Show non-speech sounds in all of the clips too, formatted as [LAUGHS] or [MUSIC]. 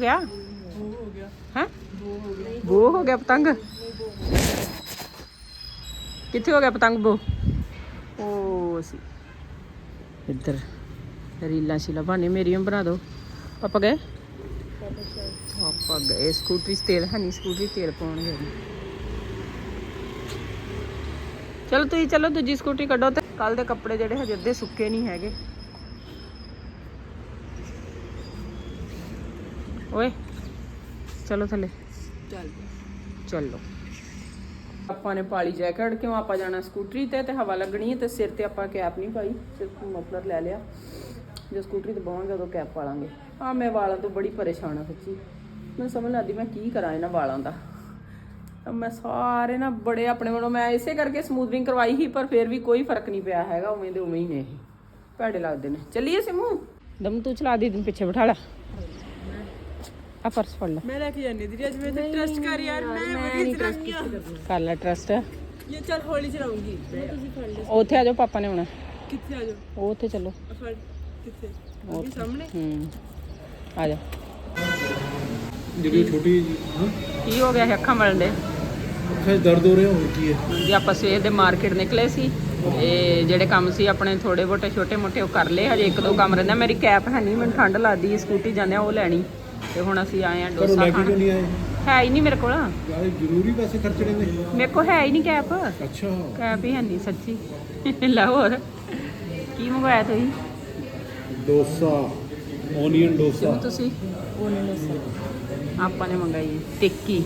ਗਿਆ? ਹਾਂ? ਬੋ ਹੋ ਗਿਆ ਪਤੰਗ? ਕਿੱਥੇ ਹੋ ਗਿਆ ਪਤੰਗ ਬੋ? ਉਹ ਸੀ ਇੱਧਰ ਰੀਲਾਂ ਸ਼ੀਲਾ ਬਾਨੇ ਮੇਰੀਆਂ ਬਣਾ ਦਿਓ ਪਾਪਾ ਗਏ? ਆਪਾਂ ਗਏ। ਸਕੂਟਰੀ 'ਚ ਤੇਲ ਹੈ ਨਹੀਂ, ਸਕੂਟਰੀ ਤੇਲ ਪਾਉਣ ਗਏ ਚਲੋ ਤੁਸੀਂ ਚਲੋ ਦੂਜੀ ਸਕੂਟਰੀ ਕੱਢੋ ਤੇ। ਕੱਲ ਦੇ ਕੱਪੜੇ ਜਿਹੜੇ ਹਜੇ ਅੱਧੇ ਸੁੱਕੇ ਨਹੀਂ ਹੈਗੇ। ਓਏ ਚਲੋ ਥੱਲੇ। ਚੱਲ। ਚਲੋ। ਆਪਾਂ ਨੇ ਪਾਲੀ ਜੈਕਟ ਕਿਉਂ ਆਪਾਂ ਜਾਣਾ ਸਕੂਟਰੀ ਤੇ ਤੇ ਹਵਾ ਲੱਗਣੀ ਹੈ ਤੇ ਸਿਰ ਤੇ ਆਪਾਂ ਕੈਪ ਨਹੀਂ ਪਾਈ ਸਿਰਫ ਮਫਲਰ ਲੈ ਲਿਆ। ਜੇ ਸਕੂਟਰੀ ਤੇ ਬਵਾਂਗੇ ਉਦੋਂ ਕੈਪ ਪਾ ਲਾਂਗੇ। ਆ ਮੈਂ ਵਾਲਾਂ ਤੋਂ ਬੜੀ ਪਰੇਸ਼ਾਨ ਆ ਸੱਚੀ। ਮੈਨੂੰ ਸਮਝ ਲੱਗਦੀ ਮੈਂ ਕੀ ਕਰਾਂ ਇਹਨਾਂ ਵਾਲਾਂ ਦਾ। ਤਾਂ ਮੈਂ ਸਾਰੇ ਨਾ ਬੜੇ ਆਪਣੇ ਵੱਲੋਂ ਮੈਂ ਇਸੇ ਕਰਕੇ ਸਮੂਥਿੰਗ ਕਰਵਾਈ ਸੀ ਪਰ ਫਿਰ ਵੀ ਕੋਈ ਫ਼ਰਕ ਨਹੀਂ ਪਿਆ ਹੈਗਾ ਉਵੇਂ ਦੇ ਉਵੇਂ ਹੀ ਨੇ ਇਹ। ਭੈੜੇ ਲੱਗਦੇ ਨੇ। ਚੱਲੀਏ ਸਿਮੂ? ਦਮ ਤੂੰ ਚਲਾ ਦੀ ਦਿਨ ਪਿੱਛੇ ਬਿਠਾ ਲੈ। ਆ ਪਰਸ ਫੜ ਲੈ। ਮੈਂ ਲੈ ਕੇ ਜਾਣੀ ਦੀਦੀ ਅੱਜ ਮੈਂ ਤੇ ਟਰਸਟ ਕਰ ਯਾਰ ਮੈਂ ਵਧੀਆ ਚਲਾਉਂਗੀ ਕਰ ਲੈ ਟਰਸਟ ਇਹ ਚੱਲ ਹੌਲੀ ਚਲਾਉਂਗੀ। ਤੁਸੀਂ ਫੜ ਲੈ ਉੱਥੇ ਆ ਜਾਓ ਪਾਪਾ ਨੇ ਆਉਣਾ। ਕਿੱਥੇ ਆ ਜਾਓ? ਉਹ ਉੱਥੇ ਚੱਲੋ। ਆ ਫੜ ਕਿੱਥੇ? ਉਹ ਸਾਹਮਣੇ? ਹੂੰ। ਆ ਜਾ। ਜਿਹੜੀ ਛੋਟੀ ਹਾਂ? ਕੀ ਹੋ ਗਿਆ ਅੱਖਾਂ ਮਲਣ ਦੇ? ਅੱਖਾਂ 'ਚ ਦਰਦ ਹੋ ਰਿਹਾ ਹੋਰ ਕੀ ਹੈ? ਜੀ ਆਪਾਂ ਸਵੇਰ ਦੇ ਮਾਰਕੀਟ ਨਿਕਲੇ ਸੀ ਇਹ ਜਿਹੜੇ ਕੰਮ ਸੀ ਆਪਣੇ ਥੋੜੇ ਬੋਟੇ ਛੋਟੇ ਮੋਟੇ ਉਹ ਕਰ ਲਏ। ਹਜੇ ਇੱਕ ਦੋ ਕੰਮ ਰਹਿੰਦਾ ਮੇਰੀ ਕੈਪ ਹੈ ਨਹੀਂ ਮੈਨੂੰ ਠੰਡ ਲੱਗਦੀ ਹੈ ਸਕੂਟੀ ਜਾਂਦੇ ਆ ਉਹ ਲੈਣੀ। ਤੇ ਹੁਣ ਅਸੀਂ ਆਏ ਆ ਘਰੋਂ ਡੋਸਾ ਲੈ ਕੇ ਕਿਉਂ ਖਾਣ। ਨਹੀਂ ਆਏ? ਹੈ ਹੀ ਨਹੀਂ ਮੇਰੇ ਕੋਲ। ਯਾਰ ਇਹ ਜ਼ਰੂਰੀ ਪੈਸੇ ਖਰਚਣੇ ਨੇ। ਮੇਰੇ ਕੋਲ ਹੈ ਹੀ ਨਹੀਂ ਕੈਪ। ਅੱਛਾ। ਕੈਪ ਹੀ ਹੈ ਨਹੀਂ ਸੱਚੀ। ਲੈ ਹੋਰ ਕੀ ਮੰਗਵਾਇਆ ਤੁਸੀਂ? ਡੋਸਾ ਓਨੀਅਨ ਡੋਸਾ। ਤੁਸੀਂ? ਆਪਾਂ ਨੇ ਮੰਗਾਈ ਹੈ ਟਿੱਕੀ।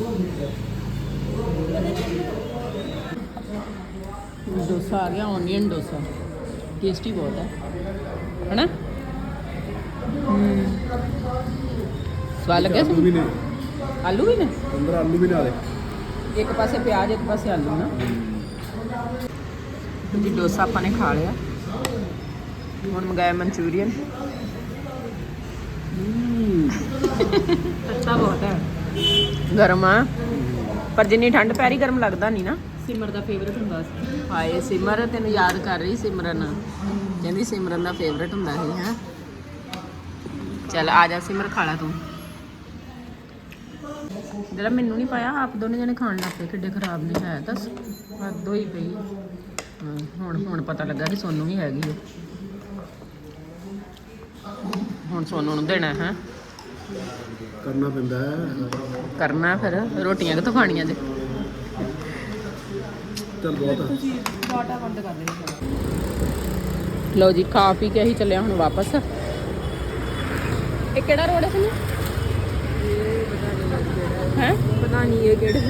ਡੋਸਾ ਆ ਗਿਆ ਓਨੀਅਨ ਡੋਸਾ। ਟੇਸਟੀ ਬਹੁਤ ਹੈ। ਹੈਨਾ? ਹਮ। ਸਵਾਦ ਲੱਗਿਆ ਆਲੂ ਵੀ ਨੇ। ਆਲੂ ਵੀ ਨੇ? ਅੰਦਰ ਆਲੂ ਵੀ ਨਾਲੇ ਇੱਕ। ਪਾਸੇ ਪਿਆਜ਼ ਇੱਕ ਪਾਸੇ ਆਲੂ ਨਾ? ਜੀ ਡੋਸਾ ਆਪਾਂ ਨੇ ਖਾ ਲਿਆ। ਹੁਣ ਮੰਗਾਇਆ ਮਨਚੂਰੀਅਨ। ਤੱਤਾ ਬਹੁਤ ਹੈ। ਗਰਮ ਆ। ਪਰ ਜਿੰਨੀ ਠੰਡ ਪੈ ਰਹੀ ਗਰਮ ਲੱਗਦਾ ਨਹੀਂ ਨਾ। ਸਿਮਰ ਦਾ ਫੇਵਰਟ ਹੁੰਦਾ ਸੀ। ਹਾਏ ਸਿਮਰ ਤੈਨੂੰ ਯਾਦ ਕਰ ਰਹੀ ਸਿਮਰਨ। ਕਹਿੰਦੀ ਸਿਮਰਨ ਦਾ ਫੇਵਰਟ ਹੁੰਦਾ ਸੀ ਹੈ। ਚੱਲ ਆ ਜਾ ਸਿਮਰ ਖਾ ਲੈ ਤੂੰ। ਜਿਹੜਾ ਮੈਨੂੰ ਨਹੀਂ ਪਾਇਆ ਆਪ ਦੋਨੇ ਜਣੇ ਖਾਣ ਲੱਗ ਪਏ ਕਿੱਡੇ ਖਰਾਬ ਨੇ ਹੈ ਦੱਸ ਹੱਦੋਂ ਹੀ ਪਈ। ਹੁਣ ਹੁਣ ਪਤਾ ਲੱਗਾ ਕਿ ਸੋਨੂੰ ਵੀ ਹੈਗੀ ਹੈ ਹੁਣ ਸੋਨੂੰ ਨੂੰ ਦੇਣਾ ਹੈ? ਕਰਨਾ ਪੈਂਦਾ ਹੈ। ਕਰਨਾ ਫਿਰ ਰੋਟੀਆਂ ਕਿੱਥੋਂ ਖਾਣੀਆਂ ਜੇ? ਚੱਲ ਬਹੁਤ ਆ। ਵਾਟਾ ਬੰਦ ਕਰ ਦੇਣੀ ਲਓ ਜੀ ਪੀ ਕੇ ਅਸੀਂ ਚੱਲੇ ਹਾਂ ਹੁਣ ਵਾਪਸ। ਇਹ ਕਿਹੜਾ ਰੋਡ ਹੈ ਤੁਹਾਨੂੰ ਹੈ? ਪਤਾ ਨਹੀਂ ਇਹ ਕਿਹੜੇ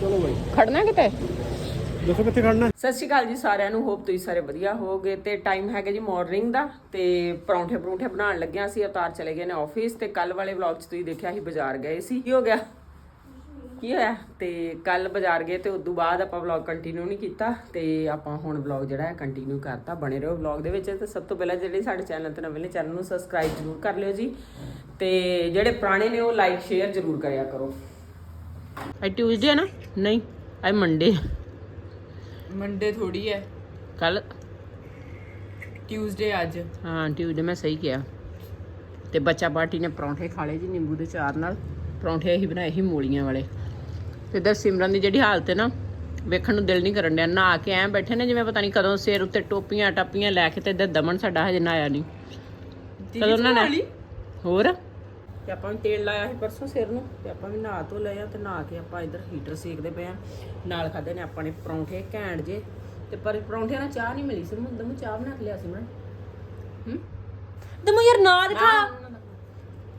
ਚਲੋ ਬਾਈ। ਖੜਨਾ ਕਿਤੇ? ਦੱਸੋ ਕਿੱਥੇ ਖੜਨਾ? ਸਤਿ ਸ਼੍ਰੀ ਅਕਾਲ ਜੀ ਸਾਰਿਆਂ ਨੂੰ ਹੋਪ ਤੁਸੀਂ ਸਾਰੇ ਵਧੀਆ ਹੋਵੋਗੇ। ਤੇ ਟਾਈਮ ਹੈਗਾ ਜੀ ਮਾਰਨਿੰਗ ਦਾ ਤੇ ਪਰੌਂਠੇ ਪਰੌਂਠੇ ਬਣਾਉਣ ਲੱਗਿਆ ਸੀ ਅਵਤਾਰ ਚਲੇ ਗਏ ਨੇ ਆਫਿਸ ਤੇ ਕੱਲ ਵਾਲੇ ਵਲੌਗ 'ਚ ਤੁਸੀਂ ਦੇਖਿਆ ਸੀ ਬਾਜ਼ਾਰ ਗਏ ਸੀ। ਕੀ ਹੋ ਗਿਆ? ਕੀ ਹੋਇਆ? ਤੇ ਕੱਲ ਬਾਜ਼ਾਰ ਗਏ ਤੇ ਉਦੋਂ ਬਾਅਦ ਆਪਾਂ ਵਲੌਗ ਕੰਟੀਨਿਊ ਨਹੀਂ ਕੀਤਾ ਤੇ ਆਪਾਂ ਹੁਣ ਵਲੌਗ ਜਿਹੜਾ ਹੈ ਕੰਟੀਨਿਊ ਕਰਤਾ ਬਣੇ ਰਹੋ ਵਲੌਗ ਦੇ ਵਿੱਚ ਤੇ ਸਭ ਤੋਂ ਪਹਿਲਾਂ ਜਿਹੜੇ ਸਾਡੇ ਚੈਨਲ ਤੇ ਨਵੇਂ ਨੇ ਚੈਨਲ ਨੂੰ ਸਬਸਕ੍ਰਾਈਬ ਜ਼ਰੂਰ ਕਰ ਲਿਓ ਜੀ ਤੇ ਜਿਹੜੇ ਪੁਰਾਣੇ ਨੇ ਉਹ ਲਾਈਕ ਸ਼ੇਅਰ ਜ਼ਰੂਰ ਕਰਿਆ ਕਰੋ। ਅੱਜ ਟਿਊਜ਼ਡੇ ਹੈ ਨਾ? ਨਹੀਂ ਅੱਜ ਮੰਡੇ ਮੰਡੇ ਥੋੜੀ ਹੈ। ਕੱਲ ਟਿਊਜ਼ਡੇ ਅੱਜ। ਹਾਂ ਟਿਊਜ਼ਡੇ ਮੈਂ ਸਹੀ ਕਿਹਾ। ਤੇ ਬੱਚਾ ਪਾਰਟੀ ਨੇ ਪਰੌਂਠੇ ਖਾ ਲਏ ਜੀ ਨਿੰਬੂ ਦੇ ਚਾਰ ਨਾਲ। ਪਰੌਂਠੇ ਅਸੀਂ ਬਣਾਏ ਸੀ ਮੂਲੀਆਂ ਵਾਲੇ। ਤੇ ਇਧਰ ਸਿਮਰਨ ਦੀ ਜਿਹੜੀ ਹਾਲਤ ਹੈ ਨਾ ਵੇਖਣ ਨੂੰ ਦਿਲ ਨਹੀਂ ਕਰਨ ਡਿਆ ਨਹਾ ਕੇ ਐ ਬੈਠੇ ਨੇ ਜਿਵੇਂ ਪਤਾ ਨਹੀਂ ਕਦੋਂ ਸਿਰ ਉੱਤੇ ਟੋਪੀਆਂ ਟਾਪੀਆਂ ਲੈ ਕੇ ਤੇ ਇਧਰ ਦਮਨ ਸਾਡਾ ਹਜੇ ਨਹਾਇਆ ਨਹੀਂ। ਕਦੋਂ ਨਹਾਣਾ ਹੋਰ? ਤੇ ਆਪਾਂ ਵੀ ਤੇਲ ਲਾਇਆ ਸੀ ਪਰਸੋਂ ਸਿਰ ਨੂੰ ਤੇ ਆਪਾਂ ਵੀ ਨਹਾ ਧੋ ਲਏ ਆ ਤੇ ਨਹਾ ਕੇ ਆਪਾਂ ਇਧਰ ਹੀਟਰ ਸੇਕਦੇ ਪਏ ਆ। ਨਾਲ ਖਾਦੇ ਨੇ ਆਪਾਂ ਨੇ ਪਰੌਂਠੇ ਘੈਂਟ ਜੇ। ਤੇ ਪਰ ਪਰੌਂਠਿਆਂ ਨਾਲ ਚਾਹ ਨਹੀਂ ਮਿਲੀ ਸੀ। ਮੈਂ ਦਮ ਚਾਹ ਬਣਾ ਕੇ ਲਿਆ ਸੀ ਮੈਂ ਹੂੰ? ਦਮੋ ਯਾਰ ਨਾ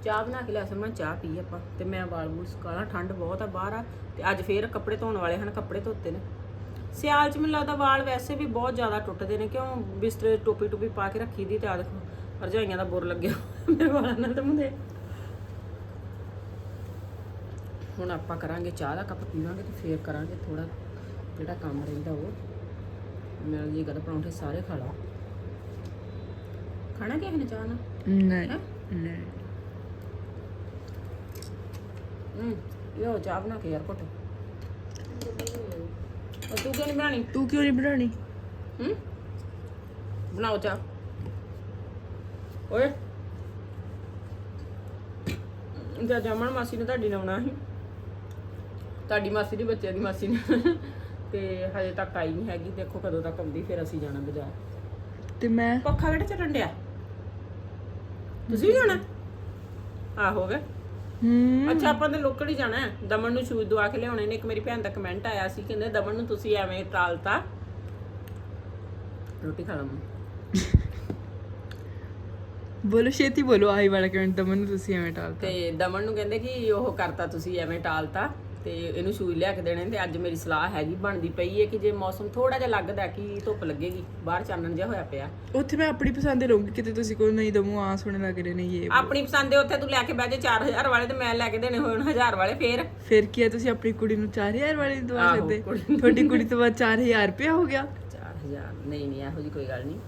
ਚਾਹ ਬਣਾ ਕੇ ਲਿਆ ਸੀ ਮੈਂ ਚਾਹ ਪੀ ਆਪਾਂ। ਤੇ ਮੈਂ ਵਾਲ ਵੂਲ ਸੁਕਾਲਾ ਠੰਡ ਬਹੁਤ ਆ ਬਾਹਰ ਆ। ਤੇ ਅੱਜ ਫੇਰ ਕੱਪੜੇ ਧੋਣ ਵਾਲੇ ਹਨ ਕੱਪੜੇ ਧੋਤੇ ਨੇ। ਸਿਆਲ ਚ ਮੈਨੂੰ ਲੱਗਦਾ ਵਾਲ ਵੈਸੇ ਵੀ ਬਹੁਤ ਜ਼ਿਆਦਾ ਟੁੱਟਦੇ ਨੇ ਕਿਉਂ ਬਿਸਤਰੇ ਟੋਪੀ ਟੋਪੀ ਪਾ ਕੇ ਰੱਖੀ ਦੀ ਤੇ ਆ ਦੇਖੋ ਰਜਾਈਆਂ ਦਾ ਬੁਰ ਲੱਗਿਆ ਮੇਰੇ ਵਾਲਾਂ ਨਾਲ ਤੇ ਮੁੰਡੇ। ਹੁਣ ਆਪਾਂ ਕਰਾਂਗੇ ਚਾਹ ਦਾ ਕੱਪ ਪੀਵਾਂਗੇ ਤੇ ਫੇਰ ਕਰਾਂਗੇ ਥੋੜਾ ਜਿਹੜਾ ਕੰਮ ਰਹਿੰਦਾ ਉਹ। ਮੇਰਾ ਜੀ ਕਰਦਾ ਪਰੌਂਠੇ ਸਾਰੇ ਖਾ ਲਾ। ਖਾਣਾ ਕਿਸੇ ਨੇ ਚਾਹ ਨਾ ਨਹੀਂ? ਨਹੀਂ। ਹੂੰ। ਲਿਓ ਚਾਹ ਬਣਾ ਕੇ ਯਾਰ ਘੁੱਟ। ਉਹ ਤੂੰ ਕਿਉਂ ਨਹੀਂ ਬਣਾਣੀ ਤੂੰ ਕਿਉਂ ਨਹੀਂ ਬਣਾਣੀ ਹੂੰ? ਬਣਾਓ ਚਾਹ। ਓਏ। ਜਦ ਜਮਨ ਮਾਸੀ ਨੇ ਤੁਹਾਡੀ ਨੇ ਆਉਣਾ ਸੀ। ਤੁਹਾਡੀ ਮਾਸੀ ਦੀ ਬੱਚਿਆਂ ਦੀ ਮਾਸੀ ਨੇ। ਤੇ ਹਜੇ ਤੱਕ ਆਈ ਨਹੀਂ ਹੈਗੀ। ਦੇਖੋ ਕਦੋਂ ਤੱਕ ਆਉਂਦੀ ਫਿਰ ਅਸੀਂ ਜਾਣਾ ਬਾਜ਼ਾਰ। ਤੇ ਮੈਂ ਪੱਖਾ ਕਿਹੜਾ ਚੱਲਣ ਡਿਆ? ਤੁਸੀਂ ਵੀ ਜਾਣਾ? ਆਹੋ ਵੇ। ਹੂੰ। ਅੱਛਾ ਆਪਾਂ ਤੇ ਲੋਕਲ ਹੀ ਜਾਣਾ ਹੈ। ਦਮਨ ਨੂੰ ਸ਼ੂਜ਼ ਦਵਾ ਕੇ ਲਿਆਉਣੇ ਨੇ। ਇੱਕ ਮੇਰੀ ਭੈਣ ਦਾ ਕਮੈਂਟ ਆਇਆ ਸੀ ਕਹਿੰਦੇ ਦਮਨ ਨੂੰ ਤੁਸੀਂ ਐਵੇਂ ਟਾਲਤਾ? ਰੋਟੀ ਖਾ ਲਵਾਂ ਬੋਲੋ ਛੇਤੀ ਬੋਲੋ। ਆਈ ਵਾਲਾ ਕਮੈਂਟ ਤਾਂ ਮੈਨੂੰ ਤੁਸੀਂ ਐਵੇਂ ਟਾਲਤਾ। ਤੇ ਦਮਨ ਨੂੰ ਕਹਿੰਦੇ ਕਿ ਉਹ ਕਰਤਾ ਤੁਸੀਂ ਐਵੇਂ ਟਾਲਤਾ। ਤੇ ਇਹਨੂੰ ਸ਼ੂਜ਼ ਲਿਆ ਕੇ ਦੇਣੇ ਤੇ ਅੱਜ ਮੇਰੀ ਸਲਾਹ ਹੈਗੀ ਬਣਦੀ ਪਈ ਹੈ ਕਿ ਜੇ ਮੌਸਮ ਥੋੜਾ ਜਿਹਾ ਲੱਗਦਾ ਕਿ ਧੁੱਪ ਲੱਗੇਗੀ ਬਾਹਰ ਚਾਨਣ ਜਿਹਾ ਹੋਇਆ ਪਿਆ। ਉੱਥੇ ਮੈਂ ਆਪਣੀ ਪਸੰਦ ਦੇ ਲਊਂਗੀ ਕਿਤੇ ਤੁਸੀਂ ਕੋਈ ਨਹੀਂ ਦਮੂ ਆ ਸੋਹਣੇ ਲੱਗ ਰਹੇ ਨੇ ਇਹ ਆਪਣੀ ਪਸੰਦ ਦੇ ਉੱਥੇ ਤੂੰ ਲੈ ਕੇ ਬਹਿ ਜਾ 4000 ਵਾਲੇ ਤੇ ਮੈਂ ਲੈ ਕੇ ਦੇਣੇ ਹੁਣ 1000 ਵਾਲੇ ਫੇਰ। ਫਿਰ ਕੀ ਹੈ ਤੁਸੀਂ ਆਪਣੀ ਕੁੜੀ ਨੂੰ 4000 ਵਾਲੀ ਨੀ ਦਵਾ ਸਕਦੇ? ਤੁਹਾਡੀ ਕੁੜੀ ਤੋਂ ਬਾਅਦ 4000 ਰੁਪਇਆ ਹੋ ਗਿਆ। 4000 ਨਹੀਂ ਨਹੀਂ ਇਹੋ ਜੀ ਕੋਈ ਗੱਲ ਨਹੀਂ।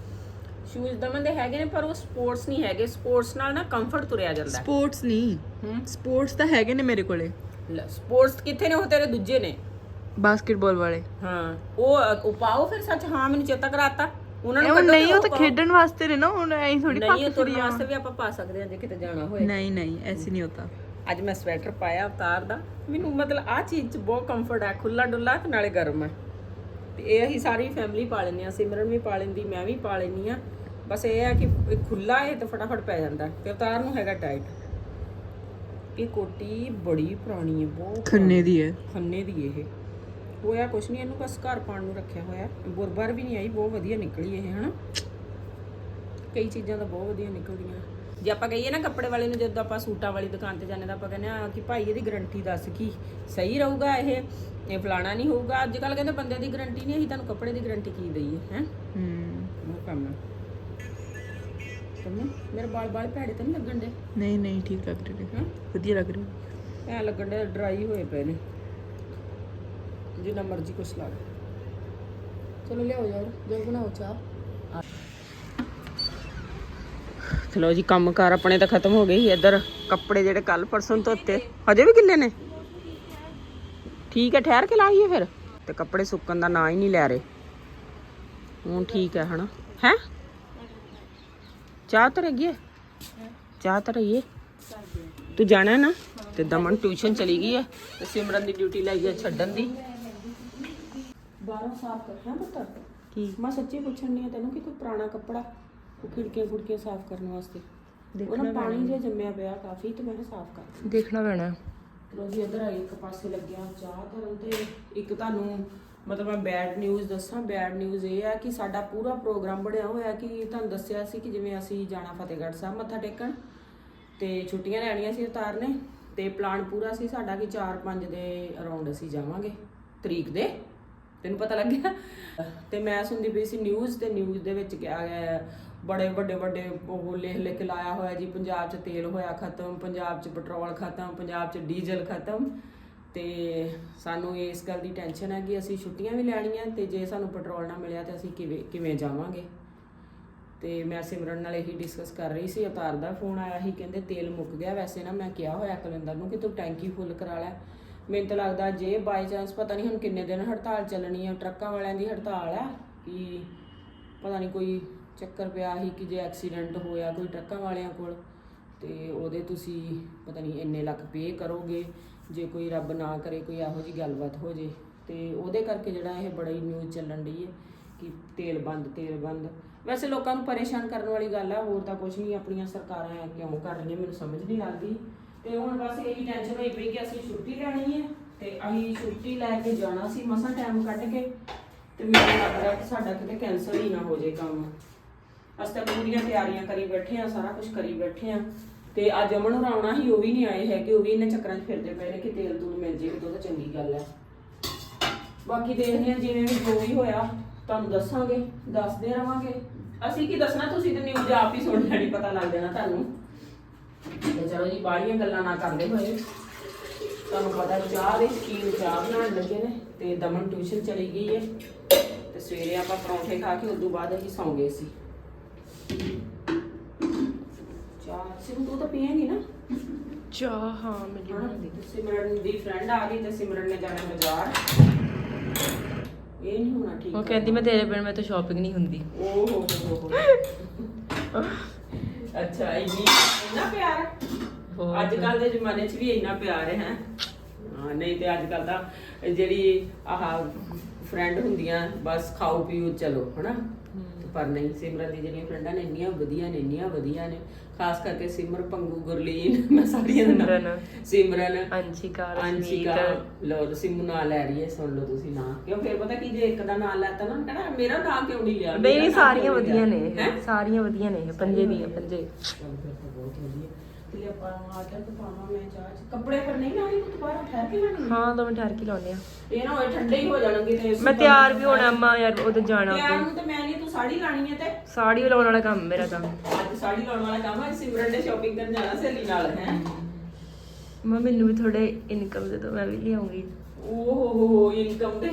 ਸ਼ੂਜ਼ ਦਮਨ ਦੇ ਹੈਗੇ ਨੇ ਪਰ ਉਹ ਸਪੋਰਟਸ ਨਹੀਂ ਹੈਗੇ ਸਪੋਰਟਸ ਨਾਲ ਨਾ ਕੰਫਰਟ ਤੁਰਿਆ ਜਾਂਦਾ। ਸਪੋਰਟਸ ਨਹੀਂ ਸਪੋਰਟਸ ਤਾਂ ਹੈਗੇ ਨੇ ਮੇਰੇ ਕੋਲੇ। ਸਪੋਰਟਸ ਕਿੱਥੇ ਨੇ ਉਹ ਤੇਰੇ ਦੂਜੇ ਨੇ? ਬਾਸਕਟਬਾਲ ਵਾਲੇ। ਹਾਂ ਉਹ ਉਹ ਪਾਓ ਫਿਰ ਸੱਚ ਹਾਂ ਮੈਨੂੰ ਚੇਤਾ ਕਰਾਤਾ। ਉਹਨਾਂ ਨੂੰ ਨਹੀਂ ਉਹ ਤਾਂ। ਖੇਡਣ ਵਾਸਤੇ ਨੇ ਨਾ ਹੁਣ ਐਂ ਥੋੜੀ ਨਹੀਂ ਉਹ ਤੁਰਨ ਵਾਸਤੇ ਵੀ ਆਪਾਂ ਪਾ ਸਕਦੇ ਹਾਂ ਜੇ ਕਿਤੇ ਜਾਣਾ ਹੋਏ। ਨਹੀਂ ਨਹੀਂ ਐਸੀ ਨਹੀਂ ਹੋਤਾ ਅੱਜ ਮੈਂ ਸਵੈਟਰ ਪਾਇਆ ਅਵਤਾਰ ਦਾ। ਮੈਨੂੰ ਮਤਲਬ ਆ ਚੀਜ਼ 'ਚ ਬਹੁਤ ਕੰਫਰਟ ਹੈ ਖੁੱਲਾ ਡੁੱਲਾ ਤੇ ਨਾਲੇ ਗਰਮ ਹੈ ਤੇ ਇਹ ਅਸੀਂ ਸਾਰੀ ਫੈਮਿਲੀ ਪਾ ਲੈਂਦੇ ਆ ਸਿਮਰਨ ਵੀ ਪਾ ਲੈਂਦੀ ਮੈਂ ਵੀ ਪਾ ਲੈਂਦੀ ਆ ਬਸ ਇਹ ਹੈ ਕਿ ਖੁੱਲਾ ਹੈ ਤੇ ਫਟਾਫਟ ਪੈ ਜਾਂਦਾ। ਤੇ ਅਵਤਾਰ ਨੂੰ ਹੈਗਾ ਟਾਈਟ ਇਹ ਕੋਟੀ ਬੜੀ ਪੁਰਾਣੀ ਹੈ ਬਹੁਤ ਖੰਨੇ ਦੀ ਹੈ। ਖੰਨੇ ਦੀ ਇਹ। ਹੋਇਆ ਕੁਛ ਨਹੀਂ ਇਹਨੂੰ ਬਸ ਘਰ ਪਾਣ ਨੂੰ ਰੱਖਿਆ ਹੋਇਆ। ਬੁਰਬਰ ਵੀ ਨਹੀਂ ਆਈ ਬਹੁਤ ਵਧੀਆ ਨਿਕਲੀ ਇਹ ਹਨਾ? ਕਈ ਚੀਜ਼ਾਂ ਤਾਂ ਬਹੁਤ ਵਧੀਆ ਨਿਕਲਦੀਆਂ। ਜੇ ਆਪਾਂ ਕਹੀਏ ਨਾ ਕੱਪੜੇ ਵਾਲੇ ਨੂੰ ਜਦੋਂ ਆਪਾਂ ਸੂਟਾਂ ਵਾਲੀ ਦੁਕਾਨ ਤੇ ਜਾਂਦੇ ਤਾਂ ਆਪਾਂ ਕਹਿੰਦੇ ਆ ਕਿ ਭਾਈ ਇਹਦੀ ਗਾਰੰਟੀ ਦੱਸ ਕੀ? ਸਹੀ ਰਹੂਗਾ ਇਹ? ਇਹ ਫਲਾਣਾ ਨਹੀਂ ਹੋਊਗਾ? ਅੱਜ ਕੱਲ ਕਹਿੰਦੇ ਬੰਦੇ ਦੀ ਗਾਰੰਟੀ ਨਹੀਂ ਅਸੀਂ ਤੁਹਾਨੂੰ ਕੱਪੜੇ ਦੀ ਗਾਰੰਟੀ ਕੀ ਦਈਏ ਹੈ? ਹੂੰ। ਉਹ ਕੰਮ ਹੈ ਮੇਰੇ ਬਾਲ ਬਾਲ ਭੈੜੇ ਤਾਂ ਨਹੀਂ ਲੱਗਣ ਦੇ? ਨਹੀਂ ਨਹੀਂ ਠੀਕ ਲੱਗ ਰਹੇ ਨੇ। ਹੈਂ? ਵਧੀਆ ਲੱਗ ਰਹੇ ਨੇ। ਐ ਲੱਗਣ ਦੇ ਡਰਾਈ ਹੋਏ ਪਏ ਨੇ। ਜਿੰਨਾ ਮਰਜ਼ੀ ਕੁਛ ਲਾ ਲਓ। ਚਲੋ ਲਿਆਓ ਯਾਰ ਜੋ ਬਣਾਓ ਚਾਹ। ਚਲੋ ਜੀ ਕੰਮਕਾਰ ਆਪਣੇ ਤਾਂ ਖਤਮ ਹੋ ਗਏ ਸੀ। ਇੱਧਰ ਕੱਪੜੇ ਜਿਹੜੇ ਕੱਲ ਪਰਸੋਂ ਧੋਤੇ ਹਜੇ ਵੀ ਕਿੱਲੇ ਨੇ? ਠੀਕ ਹੈ ਠਹਿਰ ਕੇ ਲਾਈਏ ਫਿਰ। ਤੇ ਕੱਪੜੇ ਸੁੱਕਣ ਦਾ ਨਾਂ ਹੀ ਨਹੀਂ ਲੈ ਰਹੇ। ਹੁਣ ਠੀਕ ਹੈ ਹਨਾ? ਹੈ? ਚਾਹ ਤਾਂ ਰਹੀਏ ਚਾਹ ਤਾਂ ਰਹੀਏ ਤੂੰ ਜਾਣਾ ਨਾ? ਤੇ ਦਮਨ ਟਿਊਸ਼ਨ ਚਲੀ ਗਈ ਹੈ ਤੇ ਸਿਮਰਨ ਦੀ ਡਿਊਟੀ ਲਾਈ ਹੈ ਛੱਡਣ ਦੀ। ਬਾਹਰੋਂ ਸਾਫ਼ ਕਰਨਾ ਪੁੱਤਰ ਕੀ? ਮੈਂ ਸੱਚੀ ਪੁੱਛਣ ਨਹੀਂ ਤੈਨੂੰ ਕਿ ਕੋਈ ਪੁਰਾਣਾ ਕੱਪੜਾ ਖਿੜਕੀਆਂ ਖੁੜਕੀਆਂ ਸਾਫ਼ ਕਰਨ ਵਾਸਤੇ? ਉਹਨਾਂ ਪਾਣੀ ਜਿਹਾ ਜੰਮਿਆ ਪਿਆ ਕਾਫੀ ਤੇ ਮੈਂ ਸਾਫ਼ ਕਰ। ਦੇਖਣਾ ਪੈਣਾ। ਚਲੋ ਜੀ ਇੱਧਰ ਇੱਕ ਪਾਸੇ ਲੱਗਿਆ ਚਾਹ ਧਰਨ ਤੇ ਇੱਕ ਤੁਹਾਨੂੰ ਮਤਲਬ ਮੈਂ ਬੈਡ ਨਿਊਜ਼ ਦੱਸਾਂ ਬੈਡ ਨਿਊਜ਼ ਇਹ ਹੈ ਕਿ ਸਾਡਾ ਪੂਰਾ ਪ੍ਰੋਗਰਾਮ ਬਣਿਆ ਹੋਇਆ ਕਿ ਤੁਹਾਨੂੰ ਦੱਸਿਆ ਸੀ ਕਿ ਜਿਵੇਂ ਅਸੀਂ ਜਾਣਾ ਫਤਿਹਗੜ੍ਹ ਸਾਹਿਬ ਮੱਥਾ ਟੇਕਣ ਤੇ ਛੁੱਟੀਆਂ ਲੈਣੀਆਂ ਸੀ ਉਤਾਰ ਨੇ ਤੇ ਪਲਾਨ ਪੂਰਾ ਸੀ ਸਾਡਾ ਕਿ 4-5 ਦੇ ਅਰਾਊਂਡ ਅਸੀਂ ਜਾਵਾਂਗੇ ਤਰੀਕ ਦੇ, ਤੈਨੂੰ ਪਤਾ ਲੱਗਿਆ? ਤੇ ਮੈਂ ਸੁਣਦੀ ਪਈ ਸੀ ਨਿਊਜ਼ ਤੇ ਨਿਊਜ਼ ਦੇ ਵਿੱਚ ਕਿਹਾ ਗਿਆ ਬੜੇ ਵੱਡੇ ਵੱਡੇ ਉਹ ਲਿਖ ਲਿਖ ਲਾਇਆ ਹੋਇਆ ਜੀ, ਪੰਜਾਬ 'ਚ ਤੇਲ ਹੋਇਆ ਖਤਮ, ਪੰਜਾਬ 'ਚ ਪੈਟਰੋਲ ਖਤਮ, ਪੰਜਾਬ 'ਚ ਡੀਜ਼ਲ ਖਤਮ। ਤੇ ਸਾਨੂੰ ਇਸ ਗੱਲ ਦੀ ਟੈਨਸ਼ਨ ਹੈ ਕਿ ਅਸੀਂ ਛੁੱਟੀਆਂ ਵੀ ਲੈਣੀਆਂ ਤੇ ਜੇ ਸਾਨੂੰ ਪੈਟਰੋਲ ਨਾ ਮਿਲਿਆ ਤੇ ਅਸੀਂ ਕਿਵੇਂ ਕਿਵੇਂ ਜਾਵਾਂਗੇ? ਤੇ ਮੈਂ ਸਿਮਰਨ ਨਾਲ ਇਹੀ ਡਿਸਕਸ ਕਰ ਰਹੀ ਸੀ, ਅਵਤਾਰ ਦਾ ਫੋਨ ਆਇਆ ਸੀ, ਕਹਿੰਦੇ ਤੇਲ ਮੁੱਕ ਗਿਆ, ਵੈਸੇ ਨਾ ਮੈਂ ਕਿਹਾ ਹੋਇਆ ਕੁਲਿੰਦਰ ਨੂੰ ਕਿ ਤੂੰ ਟੈਂਕੀ ਫੁੱਲ ਕਰਾ ਲੈ। ਮੈਨੂੰ ਤਾਂ ਲੱਗਦਾ ਜੇ ਬਾਈ ਚਾਂਸ ਪਤਾ ਨਹੀਂ ਹੁਣ ਕਿੰਨੇ ਦਿਨ ਹੜਤਾਲ ਚੱਲਣੀ ਹੈ ਟਰੱਕਾਂ ਵਾਲਿਆਂ ਦੀ ਹੜਤਾਲ ਹੈ ਕਿ ਪਤਾ ਨਹੀਂ ਕੋਈ ਚੱਕਰ ਪਿਆ ਸੀ ਕਿ ਜੇ ਐਕਸੀਡੈਂਟ ਹੋਇਆ ਕੋਈ ਟਰੱਕਾਂ ਵਾਲਿਆਂ ਕੋਲ, ਤੇ ਉਹਦੇ ਤੁਸੀਂ ਪਤਾ ਨਹੀਂ ਇੰਨੇ ਲੱਖ ਪੇ ਕਰੋਗੇ, ਜੇ ਕੋਈ ਰੱਬ ਨਾ ਕਰੇ, ਕੋਈ ਇਹੋ ਜੀ ਗੱਲਬਾਤ ਹੋ ਜੇ। ਤੇ ਉਹਦੇ ਕਰਕੇ ਜਿਹੜਾ ਇਹ ਬੜਾ ਹੀ ਨਿਊਜ਼ ਚੱਲਣ ਡਈ ਹੈ ਕਿ ਤੇਲ ਬੰਦ ਤੇਲ ਬੰਦ। ਵੈਸੇ ਲੋਕਾਂ ਨੂੰ ਪਰੇਸ਼ਾਨ ਕਰਨ ਵਾਲੀ ਗੱਲ ਹੈ ਹੋਰ ਤਾਂ ਕੁਝ ਨਹੀਂ, ਆਪਣੀਆਂ ਸਰਕਾਰਾਂ ਇਹ ਕਿਉਂ ਕਰ ਰਹੀਆਂ, ਮੈਨੂੰ ਸਮਝ ਨਹੀਂ ਲੱਗਦੀ। ਤੇ ਹੁਣ ਬਸ ਇਹੀ ਟੈਨਸ਼ਨ ਹੋਈ ਪਈ ਕਿ ਅਸੀਂ ਛੁੱਟੀ ਲੈਣੀ ਹੈ, ਤੇ ਅਸੀਂ ਛੁੱਟੀ ਲੈ ਕੇ ਜਾਣਾ ਸੀ, ਮਸਾਂ ਟਾਈਮ ਕੱਢ ਕੇ, ਤੇ ਮੈਨੂੰ ਲੱਗਦਾ ਕਿ ਸਾਡਾ ਕਿਤੇ ਕੈਂਸਲ ਹੀ ਨਾ ਹੋ ਜੇ ਕੰਮ। ਅਸੀਂ ਤਾਂ ਪੂਰੀਆਂ ਤਿਆਰੀਆਂ ਕਰੀ ਬੈਠੇ ਆ ਸਾਰਾ ਕੁਝ ਕਰੀ ਬੈਠੇ ਆ ਤੇ ਅੱਜ ਅਮਨ ਨੂੰ ਆਉਣਾ ਸੀ, ਉਹ ਵੀ ਨਹੀਂ ਆਏ ਹੈਗੇ, ਉਹ ਵੀ ਇਹਨਾਂ ਚੱਕਰਾਂ 'ਚ ਫਿਰਦੇ ਪਏ ਨੇ ਕਿ ਤੇਲ ਤੂਲ ਮਿਲ ਜੇ ਤਾਂ ਚੰਗੀ ਗੱਲ ਹੈ। ਬਾਕੀ ਦੇਖਦੇ ਹਾਂ ਜਿਵੇਂ ਵੀ ਜੋ ਵੀ ਹੋਇਆ, ਤੁਹਾਨੂੰ ਦੱਸਾਂਗੇ, ਦੱਸਦੇ ਰਵਾਂਗੇ। ਅਸੀਂ ਕੀ ਦੱਸਣਾ, ਤੁਸੀਂ ਤੇ ਨਿਊਜ਼ ਆਪ ਹੀ ਸੁਣ ਲੈਣੀ ਪਤਾ ਲੱਗ ਜਾਣਾ ਤੁਹਾਨੂੰ। ਤੇ ਚਲੋ ਜੀ, ਬਾਹਲੀਆਂ ਗੱਲਾਂ ਨਾ ਕਰਦੇ ਹੋਏ। ਤੁਹਾਨੂੰ ਪਤਾ ਚਾਹ ਦੇ ਸ਼ਕੀਨ ਚਾਹ ਬਣਾਉਣ ਲੱਗੇ ਨੇ, ਤੇ ਦਮਨ ਟਿਊਸ਼ਨ ਚਲੀ ਗਈ ਹੈ। ਤੇ ਸਵੇਰੇ ਆਪਾਂ ਪਰੌਂਠੇ ਖਾ ਕੇ, ਉਦੋਂ ਬਾਅਦ ਅਸੀਂ ਸੌਂ ਗਏ ਸੀ। ਚਾਹ ਸਿਮ ਤੂੰ ਤਾਂ ਪੀਏਂਗੀ ਨਾ? ਚਾਹ ਹਾਂ ਮੈਂ ਤੇ ਸਿਮਰਨ ਦੀ ਫਰੈਂਡ ਆ ਗਈ ਤੇ ਸਿਮਰਨ ਨੇ ਜਾਣਾ ਬਾਜ਼ਾਰ। ਇਹ ਨਹੀਂ ਹੋਣਾ ਠੀਕ ਉਹ ਕਹਿੰਦੀ ਮੈਂ ਤੇਰੇ ਬਿਨ ਮੈਂ ਤਾਂ ਸ਼ਾਪਿੰਗ ਨਹੀਂ ਹੁੰਦੀ। ਓ ਹੋ ਹੋ ਹੋ। ਹੋ ਅੱਛਾ ਇੰਨੀ ਇੰਨਾ ਪਿਆਰ? ਬਹੁਤ। ਅੱਜ ਕੱਲ ਦੇ ਜ਼ਮਾਨੇ 'ਚ ਵੀ ਇੰਨਾ ਪਿਆਰ ਹੈ ਹੈਂ? ਹਾਂ ਨਹੀਂ ਤੇ ਅੱਜ ਕੱਲ ਤਾਂ ਜਿਹੜੀ ਆਹ ਫਰੈਂਡ ਹੁੰਦੀਆਂ ਬਸ ਖਾਓ ਪੀਓ ਚਲੋ ਹਨਾ? ਪਰ ਨਹੀਂ ਸਿਮਰਨ ਦੀ ਜਿਹੜੀਆਂ ਫਰੈਂਡਾਂ ਨੇ ਇੰਨੀਆਂ ਵਧੀਆ ਨੇ ਇੰਨੀਆਂ ਵਧੀਆ ਨੇ ਖਾਸ ਕਰਕੇ ਸਿਮਰ ਪੰਗੂ ਗੁਰਲੀਨ ਮੈਂ ਸਾਰੀਆਂ ਦੇ ਨਾਮ ਸਿਮਰਨ। ਸਿਮਰਨ ਅੰਸ਼ਿਕਾ ਅੰਸ਼ਿਕਾ ਰਸ਼ਮੀਤ ਲੋ ਸਿਮੂ ਨਾਂ ਲੈ ਰਹੀ ਹੈ ਸੁਣ ਲਓ ਤੁਸੀਂ ਨਾਂ। ਕਿਉਂ ਫਿਰ ਪਤਾ ਕੀ ਜੇ ਇੱਕ ਦਾ ਨਾਂ ਲੈਤਾ ਨਾ ਕਹਿੰਦਾ ਮੇਰਾ ਨਾਂ ਕਿਉਂ ਨਹੀਂ ਲਿਆ? ਨਹੀਂ ਮੇਰਾ ਨਹੀਂ ਨਾਂ ਸਾਰੀਆਂ ਕਿਉਂ ਨਹੀਂ ਵਧੀਆ ਲਿਆ? ਨੇ। ਹੈਂ? ਸਾਰੀਆਂ ਵਧੀਆ ਨੇ ਇਹ, ਪੰਜੇ ਦੀਆਂ ਪੰਜੇ। ਚੱਲ ਫਿਰ ਤਾਂ ਬਹੁਤ ਵਧੀਆ। ਤੇ ਆਪਾਂ ਆਟਾ ਤੇ ਪਾਵਾਂ ਮੈਂ ਚਾਹ ਚ। ਕੱਪੜੇ ਪਰ ਨਹੀਂ ਲਾਉਣੀ ਤੂੰ ਦੁਬਾਰਾ ਠਹਿਰ ਕੇ ਲਾਉਣੀ ਹਾਂ ਦੋ ਮਿੰਟ ਠਹਿਰ ਕੇ ਲਾਉਣੇ ਆ। ਇਹ ਨਾ ਹੋਏ ਠੰਡੇ ਹੀ ਹੋ ਜਾਣਗੇ ਤੇ ਮੈਂ ਤਿਆਰ ਵੀ ਹੋਣਾ ਅੰਮਾ ਯਾਰ ਉਹਦੇ ਜਾਣਾ ਤਿਆਰ ਉੱਤੇ ਨੂੰ ਤੇ ਮੈਂ ਨਹੀਂ ਤੂੰ ਸਾੜੀ ਲਾਣੀ ਹੈ ਤੇ। ਸਾੜੀ ਲਾਉਣ ਵਾਲਾ ਕੰਮ ਮੇਰਾ ਤਾਂ। ਅੱਜ ਸਾੜੀ ਲਾਉਣ ਵਾਲਾ ਕੰਮ ਹੈ ਸਿਮਰਨ ਨੇ ਸ਼ਾਪਿੰਗ ਕਰਨ ਜਾਣਾ ਸਹੇਲੀ ਨਾਲ ਹੈ। ਮੈਂ ਮੈਨੂੰ ਵੀ ਥੋੜੇ ਇਨਕਮ ਦੇ ਦੋ ਮੈਂ ਵੀ ਲਿਆਉਂਗੀ। ਓ ਹੋ ਹੋ ਹੋ ਇਨਕਮ ਦੇ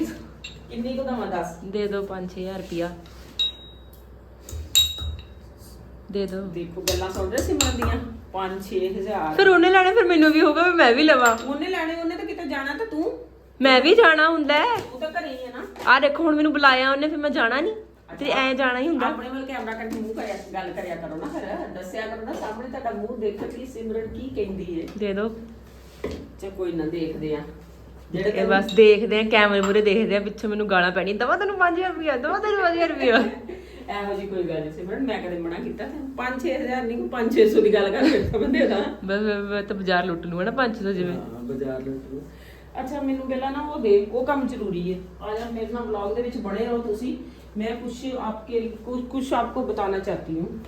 ਕਿੰਨੀ ਕੁ ਦਵਾਂ ਦੱਸ। ਦੇ ਦੋ 5-6000 ਰੁਪਿਆ ਦੇ ਦੋ। ਦੇਖੋ ਗੱਲਾਂ ਸੁਣ ਰਹੇ ਸਿਮਰਨ ਦੀਆਂ। 5-6000 ਫਿਰ ਉਹਨੇ ਲੈਣੇ ਫਿਰ ਮੈਨੂੰ ਵੀ ਹੋਗਾ ਵੀ ਮੈਂ ਵੀ ਲਵਾਂ। ਉਹਨੇ ਲੈਣੇ ਉਹਨੇ ਤਾਂ ਕਿਤੇ ਜਾਣਾ ਤਾਂ ਤੂੰ। ਮੈਂ ਵੀ ਜਾਣਾ ਹੁੰਦਾ ਹੈ। ਤੂੰ ਤਾਂ ਘਰੇ ਹੀ ਹੈ ਨਾ। ਆ ਦੇਖੋ ਹੁਣ ਮੈਨੂੰ ਬੁਲਾਇਆ ਉਹਨੇ ਫਿਰ ਮੈਂ ਜਾਣਾ ਨਹੀਂ। ਤੇ ਐ ਜਾਣਾ ਹੀ ਹੁੰਦਾ। ਆਪਣੇ ਵੱਲ ਕੈਮਰਾ ਕੱਢ ਮੂੰਹ ਕਰਿਆ ਗੱਲ ਕਰਿਆ ਕਰੋ ਨਾ ਫਿਰ। ਦੱਸਿਆ ਕਰੋ ਨਾ ਸਾਹਮਣੇ ਤੁਹਾਡਾ ਮੂੰਹ ਦੇਖ ਕਿ ਸਿਮਰਨ ਕੀ ਕਹਿੰਦੀ ਹੈ। ਦੇ ਦੋ। ਚਾ ਕੋਈ ਨਾ ਦੇਖਦੇ ਆ ਜਿਹੜੇ ਬਸ ਦੇਖਦੇ ਆ ਕੈਮਰੇ ਮੂਰੇ ਦੇਖਦੇ ਆ ਪਿੱਛੇ ਮੈਨੂੰ ਗਾਲਾਂ ਪੈਣੀ ਦਵਾ ਤੈਨੂੰ 5000 ਰੁਪਿਆ ਦਵਾ ਤੈਨੂੰ 5000 ਰੁਪਿਆ ਇਹੋ ਜੀ ਕੋਈ ਗੱਲ ਨਹੀਂ ਸਿਮਰਨ ਮੈਂ ਕਦੇ ਮਨਾ ਕੀਤਾ ਤੇ 5-6000 ਨਹੀਂ 5-600 ਦੀ ਗੱਲ ਕਰ ਫਿਰ ਬੰਦੇ ਦਾ। ਮੈਂ ਮੈਂ- ਤਾਂ ਬਾਜ਼ਾਰ ਲੁੱਟ ਲੂੰਗਾ ਨਾ 500 ਜਿਵੇਂ। ਹਾਂ ਬਾਜ਼ਾਰ ਲੁੱਟੂ ਅੱਛਾ ਮੈਨੂੰ ਪਹਿਲਾਂ ਨਾ ਉਹ ਦੇ ਉਹ ਕੰਮ ਜ਼ਰੂਰੀ ਹੈ ਆ ਜਾ ਮੇਰੇ ਨਾਲ ਵਲੌਗ ਦੇ ਵਿੱਚ ਬਣੇ ਰਹੋ ਤੁਸੀਂ। ਮੈਂ ਕੁਝ ਆਪਕੇ ਕੁਝ ਕੁਝ ਆਪਕੋ ਬਤਾਨਾ ਚਾਹਤੀ ਹੂੰ।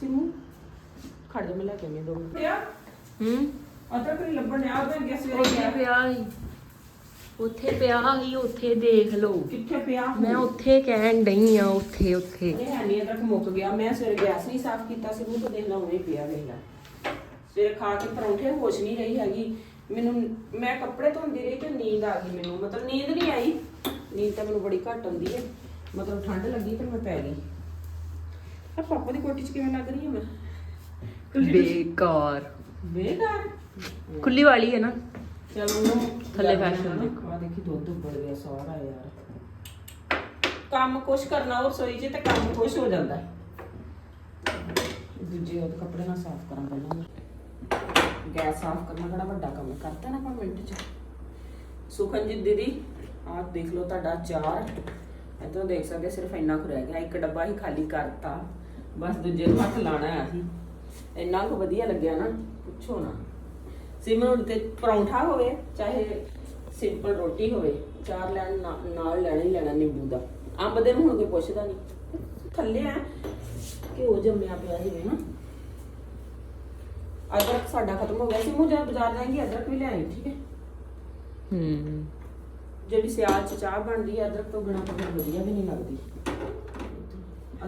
ਸਿਮੂ ਖੜ ਜਾ ਮੈਂ ਲੈ ਕੇ ਆਉਂਦੀ ਹਾਂ ਦੋ ਮਿੰਟ। ਹੂੰ। ਅਦਰਕ ਨਹੀਂ ਲੱਭਣ ਆ ਮੈਂ ਗਿਆ ਸਵੇਰੇ ਗਿਆ ਪਿਆ ਹੀ ਉੱਥੇ ਪਿਆ ਹੀ ਉੱਥੇ ਦੇਖ ਲਓ। ਕਿੱਥੇ ਪਿਆ ਮੈਂ ਉੱਥੇ ਕਹਿਣ ਡਈ ਆ ਉੱਥੇ ਉੱਥੇ। ਇਹ ਹੈ ਨਹੀਂ ਅਦਰਕ ਮੁੱਕ ਗਿਆ। ਮੈਂ ਸਵੇਰੇ ਗੈਸ ਨਹੀਂ ਸਾਫ਼ ਕੀਤਾ ਸੀ ਮੂੰਹ ਤੋਂ ਦੇਖ ਲਾ ਉਵੇਂ ਪਿਆ ਵੇਲਾ ਸਵੇਰੇ ਖਾ ਕੇ ਪਰੌਂਠੇ ਹੋਸ਼ ਨਹੀਂ ਰਹੀ ਹੈਗੀ। ਮੈਨੂੰ ਮੈਂ ਕੱਪੜੇ ਧੋਂਦੀ ਰਹੀ ਤੇ ਨੀਂਦ ਆ ਗਈ ਮੈਨੂੰ। ਮਤਲਬ ਨੀਂਦ ਨਹੀਂ ਆਈ। ਨੀਂਦ ਤਾਂ ਮੈਨੂੰ ਬੜੀ ਘੱਟ ਆਉਂਦੀ ਹੈ। ਮਤਲਬ ਠੰਡ ਲੱਗੀ ਤੇ ਮੈਂ ਪੈ ਗਈ। ਆ ਪਾਪਾ ਦੀ ਕੋਟੀ ਚ ਕਿਵੇਂ ਲੱਗ ਰਹੀ ਹੈ ਮੈਂ? ਬੇਕਾਰ। ਬੇਕਾਰ? ਖੁੱਲੀ ਵਾਲੀ ਹੈ ਨਾ। ਚਲੋ ਉਹਨੂੰ ਥੱਲੇ ਲੱਗ fashion ਜਾਣਾ। ਦੇਖੋ। ਆਹ ਦੇਖੀ ਦੁੱਧ ਉੱਬਲ ਗਿਆ ਸਾਰਾ ਯਾਰ। ਕੰਮ ਕੁਛ ਕਰਨਾ ਉਹ ਰਸੋਈ 'ਚ ਤੇ ਕੰਮ ਕੁਛ ਹੋ ਜਾਂਦਾ। ਹੈ ਦੂਜੇ ਉਹ ਕੱਪੜੇ ਨਾਲ ਸਾਫ਼ ਕਰਾਂ ਪਹਿਲਾਂ ਮੈਂ। ਗੈਸ ਸਾਫ਼ ਕਰਨਾ ਕਿਹੜਾ ਵੱਡਾ ਕੰਮ ਹੈ। ਕਰਤਾ ਨਾ ਆਪਾਂ ਮਿੰਟ 'ਚ। ਸੁਖਨਜੀਤ ਦੀਦੀ ਆਹ ਦੇਖ ਲਓ ਤੁਹਾਡਾ ਚਾਰ। ਇਤੋਂ ਦੇਖ ਸਕਦੇ ਸਿਰਫ ਇੰਨਾ ਕੁ ਰਹਿ ਗਿਆ। ਇੱਕ ਡੱਬਾ ਹੀ ਖਾਲੀ ਕਰਤਾ। ਬਸ ਦੂਜੇ ਨੂੰ ਹੱਥ ਲਾਣਾ ਆ ਸੀ ਇੰਨਾ ਕੁ ਵਧੀਆ ਲੱਗਿਆ ਨਾ। ਪੁੱਛੋ ਨਾ। ਸਿਮਰਨ ਤੇ ਪਰੌਂਠਾ ਹੋਵੇ ਚਾਹੇ ਸਿੰਪਲ ਰੋਟੀ ਹੋਵੇ ਚਾਰ ਲੈਣ ਨਾ- ਨਾਲ ਲੈਣਾ ਹੀ ਲੈਣਾ ਨਿੰਬੂ ਦਾ ਅੰਬ ਦੇ ਨੂੰ ਹੁਣ ਕੋਈ ਪੁੱਛਦਾ ਨਹੀਂ ਥੱਲੇ ਆ ਘਿਓ ਜੰਮਿਆ ਪਿਆ ਜਿਵੇਂ ਨਾ ਅਦਰਕ ਸਾਡਾ ਖਤਮ ਹੋ ਗਿਆ ਸੀ ਮੂੰ ਜਦ ਬਾਜ਼ਾਰ ਜਾਏਂਗੇ ਅਦਰਕ ਵੀ ਲਿਆਈ ਠੀਕ ਹੈ ਹੂੰ ਜਿਹੜੀ ਸਿਆਲ ਚ ਚਾਹ ਬਣਦੀ ਹੈ ਅਦਰਕ ਤੋਂ ਬਿਨਾਂ ਤਾਂ ਫਿਰ ਵਧੀਆ ਵੀ ਨਹੀਂ ਲੱਗਦੀ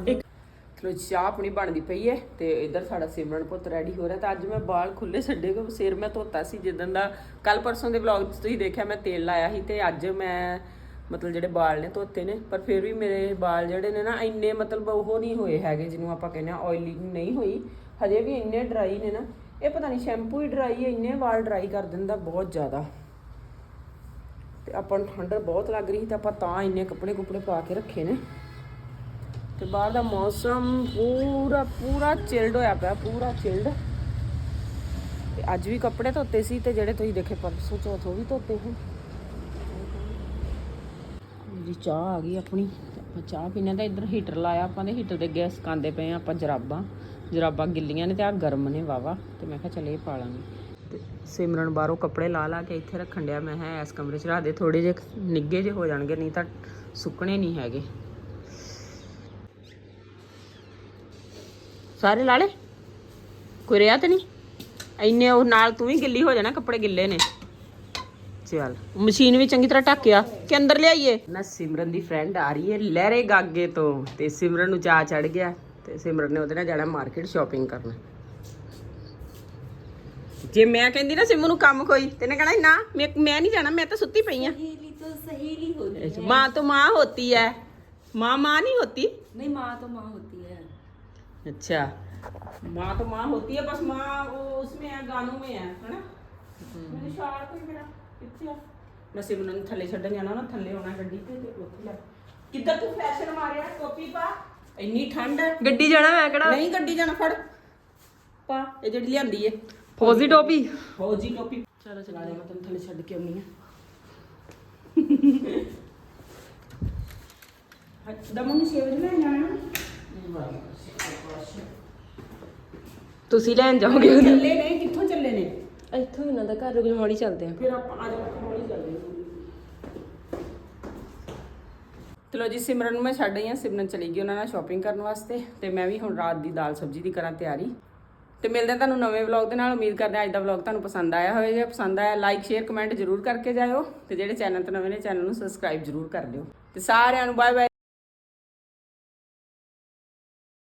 ਇੱਕ ਚਲੋ ਚਾਹ ਆਪਣੀ ਬਣਦੀ ਪਈ ਹੈ ਤੇ ਇਧਰ ਸਾਡਾ ਸਿਮਰਨ ਪੁੱਤ ਰੈਡੀ ਹੋ ਰਿਹਾ ਤਾਂ ਅੱਜ ਮੈਂ ਬਾਲ ਖੁੱਲੇ ਛੱਡੇ ਕਿ ਸਿਰ ਮੈਂ ਧੋਤਾ ਸੀ ਜਿੱਦਣ ਦਾ ਕੱਲ ਪਰਸੋਂ ਦੇ ਵਲੌਗ 'ਚ ਤੁਸੀਂ ਦੇਖਿਆ ਮੈਂ ਤੇਲ ਲਾਇਆ ਸੀ ਤੇ ਅੱਜ ਮੈਂ ਮਤਲਬ ਜਿਹੜੇ ਵਾਲ ਨੇ ਧੋਤੇ ਨੇ, ਪਰ ਫਿਰ ਵੀ ਮੇਰੇ ਵਾਲ ਜਿਹੜੇ ਨੇ ਨਾ ਇੰਨੇ ਮਤਲਬ ਉਹ ਨਹੀਂ ਹੋਏ ਹੈਗੇ ਜਿਹਨੂੰ ਆਪਾਂ ਕਹਿੰਦੇ ਆ ਆਇਲੀ ਨਹੀਂ ਹੋਈ, ਹਜੇ ਵੀ ਇੰਨੇ ਡਰਾਈ ਨੇ ਨਾ, ਇਹ ਪਤਾ ਨਹੀਂ ਸ਼ੈਂਪੂ ਹੀ ਡਰਾਈ ਹੈ, ਇੰਨੇ ਵਾਲ ਡਰਾਈ ਕਰ ਦਿੰਦਾ ਬਹੁਤ ਜ਼ਿਆਦਾ। ਤੇ ਆਪਾਂ ਨੂੰ ਠੰਡਰ ਬਹੁਤ ਲੱਗ ਰਹੀ ਤਾਂ ਆਪਾਂ ਤਾਂ ਇੰਨੇ ਕੱਪੜੇ ਕੁਪੜੇ ਪਾ ਕੇ ਰੱਖੇ ਨੇ। ਤੇ ਬਾਹਰ ਦਾ ਮੌਸਮ ਪੂਰਾ ਪੂਰਾ ਚਿਲਡ ਹੋਇਆ ਪਿਆ, ਪੂਰਾ ਚਿਲਡ ਤੇ ਅੱਜ ਵੀ ਕੱਪੜੇ ਧੋਤੇ ਸੀ ਤੇ ਜਿਹੜੇ ਤੁਸੀਂ ਦੇਖੇ ਪਰਸੋਂ ਚੌਥ, ਉਹ ਵੀ ਧੋਤੇ ਹਨ ਜੀ ਚਾਹ ਆ ਗਈ ਆਪਣੀ। ਆਪਾਂ ਚਾਹ ਪੀਣਾ ਤਾਂ ਇੱਧਰ ਹੀਟਰ ਲਾਇਆ, ਆਪਾਂ ਦੇ ਹੀਟਰ ਦੇ ਗੈਸ ਕਾਂਦੇ ਪਏ ਆ ਆਪਾਂ ਜਰਾਬਾਂ। ਜਰਾਬਾਂ ਗਿੱਲੀਆਂ ਨੇ ਤੇ ਆ ਗਰਮ ਨੇ ਵਾਵਾ ਤੇ ਮੈਂ ਕਿਹਾ ਚਲੇ ਇਹ ਪਾ ਲਾਂਗੇ। ਤੇ ਸਿਮਰਨ ਬਾਹਰੋਂ ਕੱਪੜੇ ਲਾ ਲਾ ਕੇ ਇੱਥੇ ਰੱਖਣ ਡਿਆ, ਮੈਂ ਹੈ ਇਸ ਕਮਰੇ 'ਚ ਰੱਖ ਦੇ ਥੋੜੇ ਜਿਹੇ ਨਿੱਗੇ ਜੇ ਹੋ ਜਾਣਗੇ, ਨਹੀਂ ਤਾਂ ਸੁੱਕਣੇ ਨਹੀਂ ਹੈਗੇ। ਸਾਰੇ ਲਾ ਲੇ? ਕੋਈ ਰਿਆ ਨਹੀਂ? ਇੰਨੇ ਉਹ ਨਾਲ ਤੂੰ ਹੀ ਗਿੱਲੀ ਹੋ ਜਾਣਾ ਕੱਪੜੇ ਗਿੱਲੇ ਨੇ। ਚੱਲ ਮਸ਼ੀਨ ਵੀ ਚੰਗੀ ਤਰ੍ਹਾਂ ਢੱਕਿਆ ਕਿ ਅੰਦਰ ਲਿਆਈਏ? ਨਾ ਸਿਮਰਨ ਦੀ ਫਰੈਂਡ ਆ ਰਹੀ ਹੈ ਲਹਿਰੇ ਗਾਗੇ ਤੋਂ ਤੇ ਸਿਮਰਨ ਨੂੰ ਚਾਹ ਚੜ ਗਿਆ ਤੇ ਸਿਮਰਨ ਨੇ ਉਹਦੇ ਨਾਲ ਜਾਣਾ ਮਾਰਕੀਟ ਸ਼ਾਪਿੰਗ ਕਰਨ। ਜੇ ਮੈਂ ਕਹਿੰਦੀ ਨਾ ਸਿਮੂ ਨੂੰ ਕੰਮ ਕੋਈ ਤੈਨੇ ਕਹਣਾ ਨਾ ਮੈਂ ਮੈਂ ਨਹੀਂ ਜਾਣਾ ਮੈਂ ਤਾਂ ਸੁੱਤੀ ਪਈ ਆ। ਮਾਂ ਤੋਂ ਮਾਂ ਹੋਤੀ ਹੈ ਮਾਂ ਮਾਂ ਨਹੀਂ ਹੋਤੀ? ਨਹੀਂ ਮਾਂ ਤੋਂ ਮਾਂ ਹੋਤੀ। अच्छा माँ तो माँ होती है बस माँ वो उसमें है गानों में है है ना मैंने शार कोई मेरा कितने ਮੈਂ ਸਿਮਰਨ ਨੂੰ ਥੱਲੇ ਛੱਡਣ ਜਾਣਾ ਨਾ ਥੱਲੇ ਆਉਣਾ ਗੱਡੀ ਤੇ ਤੇ ਉੱਥੇ ਲੈ ਕਿੱਧਰ ਤੂੰ ਫੈਸ਼ਨ ਮਾਰਿਆ ਟੋਪੀ ਪਾ ਇੰਨੀ ਠੰਡ ਹੈ ਗੱਡੀ ਜਾਣਾ ਮੈਂ ਕਿਹੜਾ ਨਹੀਂ ਗੱਡੀ ਜਾਣਾ ਫੜ ਪਾ ਇਹ ਜਿਹੜੀ ਲਿਆਂਦੀ ਏ ਫੌਜੀ ਟੋਪੀ ਫੌਜੀ ਟੋਪੀ ਚਲੋ ਚਲਾ ਲੈ ਮੈਂ ਤੈਨੂੰ ਥੱਲੇ ਛੱਡ ਕੇ ਆਉਣੀ ਆ [LAUGHS] ਦਮਨ ਨੂੰ ਸੇਵ ਲੈ ਜਾਣਾ ਤੁਸੀਂ ਲੈਣ ਜਾਓਗੇ ਚੱਲੇ ਨੇ ਕਿੱਥੋਂ ਚੱਲੇ ਨੇ? ਇੱਥੋਂ ਇਹਨਾਂ ਦਾ ਘਰ ਰੁਗਲਵਾੜੀ ਚੱਲਦੇ ਆ। ਫਿਰ ਆਪਾਂ ਅੱਜ ਹੌਲੀ ਚੱਲਦੇ ਹਾਂ। ਚਲੋ ਜੀ ਸਿਮਰਨ ਨੂੰ ਮੈਂ ਛੱਡ ਆਈ ਹਾਂ। ਸਿਮਰਨ ਚਲੀ ਗਈ ਉਹਨਾਂ ਨਾਲ ਸ਼ਾਪਿੰਗ ਕਰਨ ਵਾਸਤੇ ਤੇ ਮੈਂ ਵੀ ਹੁਣ ਰਾਤ ਦੀ ਦਾਲ ਸਬਜ਼ੀ ਦੀ ਕਰਾਂ ਤਿਆਰੀ। ਤੇ ਮਿਲਦੇ ਹਾਂ ਤੁਹਾਨੂੰ ਨਵੇਂ ਵਲੌਗ ਦੇ ਨਾਲ। ਉਮੀਦ ਕਰਦੇ ਹਾਂ ਅੱਜ ਦਾ ਵਲੌਗ ਤੁਹਾਨੂੰ ਪਸੰਦ ਆਇਆ ਹੋਵੇਗਾ। ਜੇ ਪਸੰਦ ਆਇਆ ਲਾਈਕ ਸ਼ੇਅਰ ਕਮੈਂਟ ਜ਼ਰੂਰ ਕਰਕੇ ਜਾਇਓ ਤੇ ਜਿਹੜੇ ਚੈਨਲ ਤੇ ਨਵੇਂ ਨੇ ਚੈਨਲ ਨੂੰ ਸਬਸਕ੍ਰਾਈਬ ਜ਼ਰੂਰ ਕਰ ਲਿਓ। ਤੇ ਸਾਰਿਆਂ ਨੂੰ ਬਾਏ ਬਾਏ